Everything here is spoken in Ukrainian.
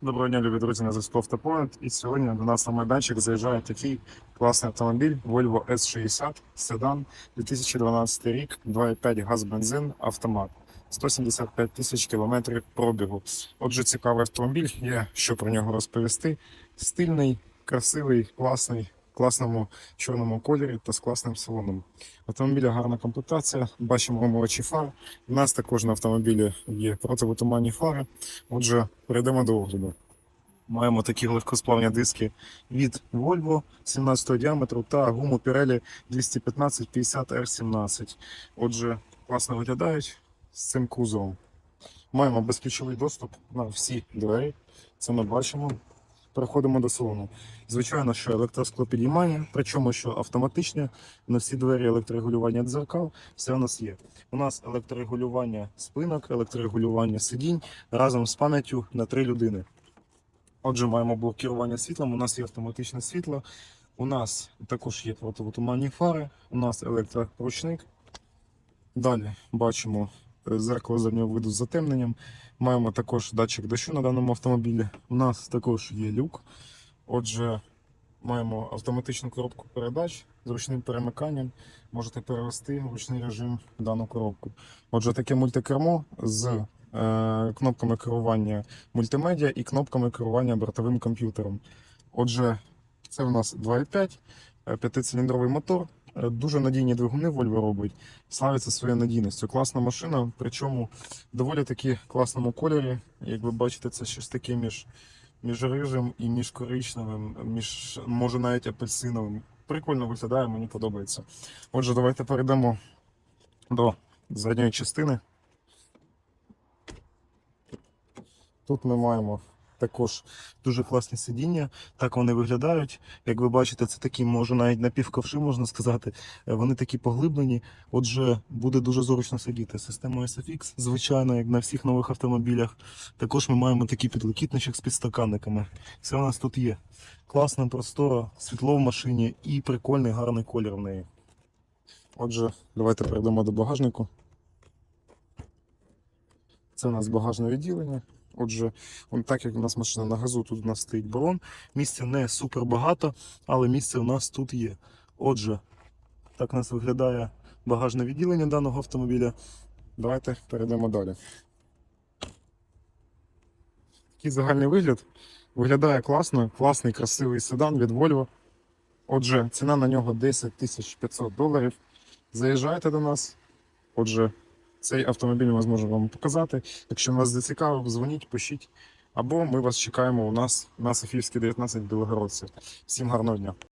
Доброго дня, любі друзі, на зв'язку Автопоінт. І сьогодні до нас на майданчик заїжджає такий класний автомобіль Volvo S60 седан 2012 рік, 2,5 газ бензин, автомат. 175 тисяч кілометрів пробігу. Отже, цікавий автомобіль, є що про нього розповісти. Стильний, красивий, класний, класному чорному кольорі та з класним салоном. Автомобіля гарна комплектація, бачимо омивачі фар. У нас також на автомобілі є противотуманні фари. Отже, перейдемо до огляду. Маємо такі легкосплавні диски від Volvo 17 діаметру та гуму Pirelli 215-50 R17. Отже, класно виглядають з цим кузовом. Маємо безключовий доступ на всі двері. Це ми бачимо. Переходимо до салону. Звичайно, що електросклопідіймання, причому що автоматичне, на всі двері електрорегулювання дзеркал, все у нас є. У нас електрорегулювання спинок, електрорегулювання сидінь разом з пам'яттю на три людини. Отже, маємо блок світлом, у нас є автоматичне світло, у нас також є противотуманні фари, у нас електроручник. Далі бачимо зеркало заднього виду з затемненням. Маємо також датчик дощу на даному автомобілі. У нас також є люк. Отже, маємо автоматичну коробку передач з ручним перемиканням. Можете перевести в ручний режим дану коробку. Отже, таке мультикермо з е, кнопками керування мультимедіа і кнопками керування бортовим комп'ютером. Отже, це у нас 2,5, е, п'ятициліндровий мотор. Дуже надійні двигуни Volvo робить, славиться своєю надійністю. Класна машина, причому доволі таки класному кольорі. Як ви бачите, це щось таке між, між рижим і між коричневим, між, може навіть апельсиновим. Прикольно виглядає, мені подобається. Отже, давайте перейдемо до задньої частини. Тут ми маємо також дуже класні сидіння. Так вони виглядають. Як ви бачите, це такі, може навіть напівковши, можна сказати. Е, Вони такі поглиблені. Отже, буде дуже зручно сидіти. Система SFX, звичайно, як на всіх нових автомобілях. Також ми маємо такий підлокітничок з підстаканниками. Все у нас тут є. Класна простора, світло в машині і прикольний гарний колір в неї. Отже, давайте перейдемо до багажнику. Це у нас багажне відділення. Отже, он так як у нас машина на газу, тут у нас стоїть балон. Місця не супер багато, але місце у нас тут є. Отже, так у нас виглядає багажне відділення даного автомобіля. Давайте перейдемо далі. Такий загальний вигляд. Виглядає класно, класний, красивий седан від Volvo. Отже, ціна на нього 10 500 доларів. Заїжджайте до нас. Отже, цей автомобіль ми зможемо вам показати. Якщо вас зацікавив, дзвоніть, пишіть. Або ми вас чекаємо у нас на Софіївській 19 Білогородці. Всім гарного дня!